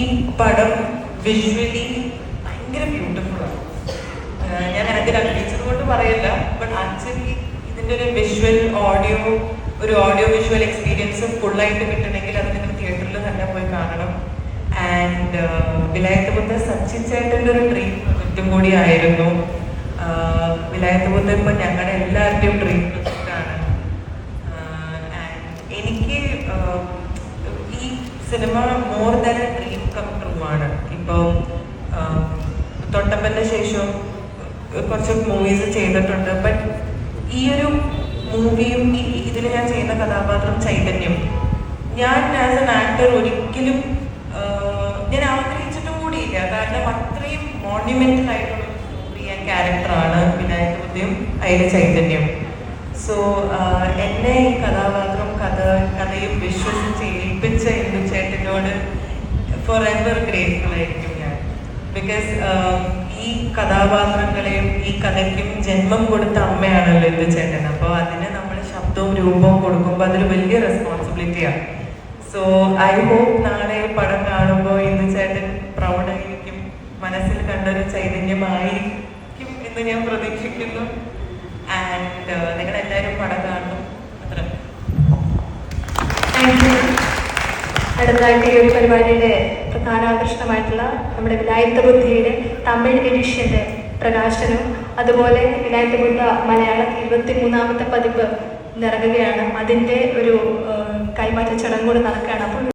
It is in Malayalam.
ഈ പടം വിഷ്വലി ഭയങ്കര ബ്യൂട്ടിഫുൾ ആണ്. ഞാൻ അതിൽ അഭിനയിച്ചത് കൊണ്ട് പറയല്ല ബട്ട് ആക്ച്വലി ഇതിന്റെ ഒരു വിഷ്വൽ ഓഡിയോ ഒരു ഓഡിയോ വിഷ്വൽ എക്സ്പീരിയൻസ് ഫുള്ളായിട്ട് കിട്ടണമെങ്കിൽ അത് നിങ്ങൾ തിയേറ്ററിൽ തന്നെ പോയി കാണണം. ആൻഡ് വിലായത്ത് ബുദ്ധ സച്ചിൻ ചേട്ടന്റെ ഒരു ഡ്രീം പ്രൊജക്റ്റും കൂടി ആയിരുന്നു. വിലായത്ത് ബുദ്ധ ഇപ്പം ഞങ്ങളുടെ എല്ലാവരുടെയും ഡ്രീം ആൻഡ് എനിക്ക് ഈ cinema more than dream come ഇപ്പം തൊട്ടപ്പന്റെ ശേഷം കുറച്ച് മൂവീസ് ചെയ്തിട്ടുണ്ട്. ബട്ട് ഈ ഒരു മൂവിയും ഇതിൽ ഞാൻ ചെയ്യുന്ന കഥാപാത്രം ചൈതന്യം. ഞാൻ ആസ് എൻ ആക്ടർ ഒരിക്കലും ഞാൻ ആഗ്രഹിച്ചിട്ടും കൂടിയില്ല. കാരണം അത്രയും മോണ്യുമെന്റൽ ആയിട്ടുള്ള സ്റ്റോറി ആൻഡ് ക്യാരക്ടറാണ് വിനായക ബുദ്ധിയും അതിലെ ചൈതന്യം. സോ എന്നെ ഈ ഫോർ എവർ ഗ്രേറ്റ്ഫുൾ ആയിരിക്കും ഞാൻ ബിക്കോസ് ഈ കഥാപാത്രങ്ങളെയും ഈ കഥയ്ക്കും ജന്മം കൊടുത്ത അമ്മയാണല്ലോ ഇന്ദു ചേട്ടൻ. അപ്പോൾ അതിന് നമ്മൾ ശബ്ദവും രൂപവും കൊടുക്കുമ്പോൾ അതൊരു വലിയ റെസ്പോൺസിബിലിറ്റിയാണ് സോ ഐ ഹോപ്പ് നാളെ പടം കാണുമ്പോൾ ഇന്ന് ചേട്ടൻ പ്രൗഡായിരിക്കും മനസ്സിൽ കണ്ടൊരു ചൈതന്യമായിരിക്കും എന്ന് ഞാൻ പ്രതീക്ഷിക്കുന്നു. ആൻഡ് നിങ്ങളെല്ലാവരും പടം കാണണം അടുത്തതായിട്ട് ഈ ഒരു പരിപാടിയുടെ പ്രധാന ആകർഷണമായിട്ടുള്ള നമ്മുടെ വിലായത്ത ബുദ്ധിയുടെ തമിഴ് എഡിഷന്റെ പ്രകാശനവും അതുപോലെ വിലായത്ത ബുദ്ധ മലയാളം ഇരുപത്തി മൂന്നാമത്തെ പതിപ്പ് നിറങ്ങുകയാണ്. അതിന്റെ ഒരു കൈമാറ്റ ചടങ്ങ് നടക്കുകയാണ്. അപ്പോൾ